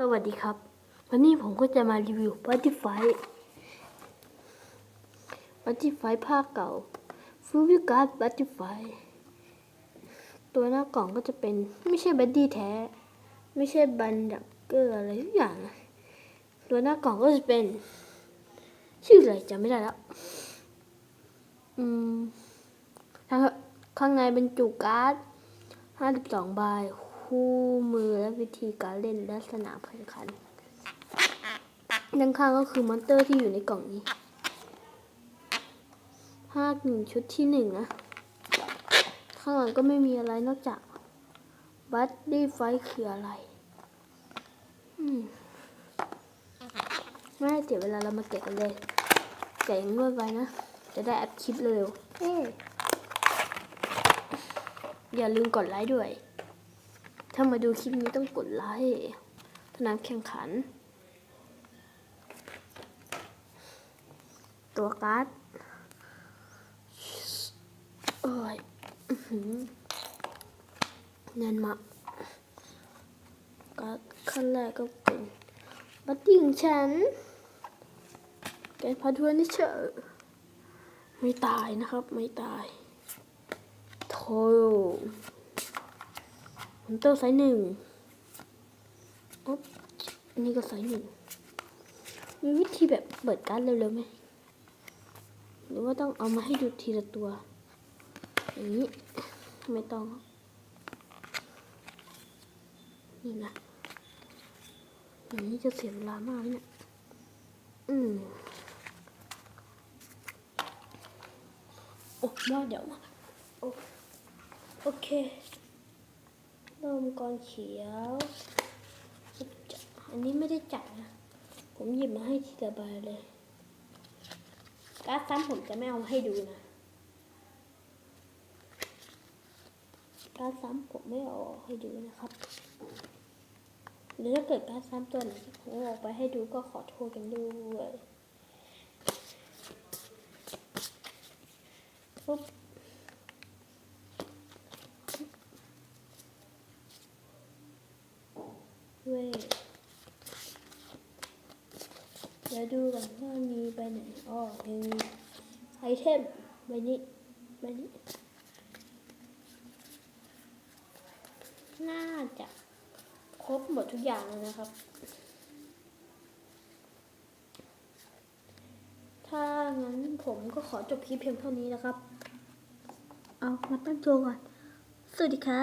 สวัสดีครับ วันนี้ผมก็จะมารีวิวบัตติไฟบัตติไฟภาคเก่าฟูวิการ์ดบัตติไฟตัวหน้ากล่องก็จะเป็นไม่ใช่บัดดี้แท้ ไม่ใช่บันดักเกอร์อะไรทุกอย่าง ตัวหน้ากล่องก็จะเป็น ชื่ออะไรจำไม่ได้แล้ว อืมข้างในเป็นจุการ์ด52ใบ คู่มือและวิธีการเล่นและสนามแข่งขันด้านข้างก็คือมอนเตอร์ที่อยู่ในกล่องนี้ ภาคหนึ่งชุดที่หนึ่งนะ ข้างหลังก็ไม่มีอะไรนอกจากบัตดี้ไฟคืออะไร อืมไม่เสียเวลาเรามาแกะกันเลยแกะอย่งรวดไวนะ จะได้อัดคลิปเร็วเฮ้อย่าลืมกดไลค์ด้วย ถ้ามาดูคลิปนี้ต้องกดไลค์สนามแข่งขัน ตัวการ์ดโอ้ยอื้นมาการ์ดขั้นแรกก็เป็นบัตตี้งฉันแกพาทวนนี่เชอไม่ตายนะครับ ไม่ตายโทมอนเตอร์ไซส์หนึ่งอ๊บอันนี้ก็ไซส์หนึ่งมีวิธีแบบเปิดการ์ดเร็วๆไหมหรือว่าต้องเอามาให้ดูทีละตัว อย่างนี้ ไม่ต้อง นี่นะอย่างนี้จะเสียเวลามากเนี่ย อืมโอ้มาเดี๋ยวมาโอโอเค นมก่อนเขียวอันนี้ไม่ได้จัดนะ ผมหยิบมาให้ทีละใบเลยการ์ดซ้ำผมจะไม่เอาให้ดูนะการ์ดซ้ำผมไม่เอาให้ดูนะครับหรือถ้าเกิดการ์ดซ้ำตัวไหนที่ผมเอาออกไปให้ดูก็ขอโทษกันด้วยปุ๊บ เว้ยเดี๋ยวดูก่อนว่ามีใบไหนอ๋อมีไอเทมใบนี้ใบนี้ น่าจะครบหมดทุกอย่างแล้วนะครับ ถ้างั้นผมก็ขอจบคลิปเพียงเท่านี้นะครับ เอามาตั้งตัวก่อน สวัสดีครับ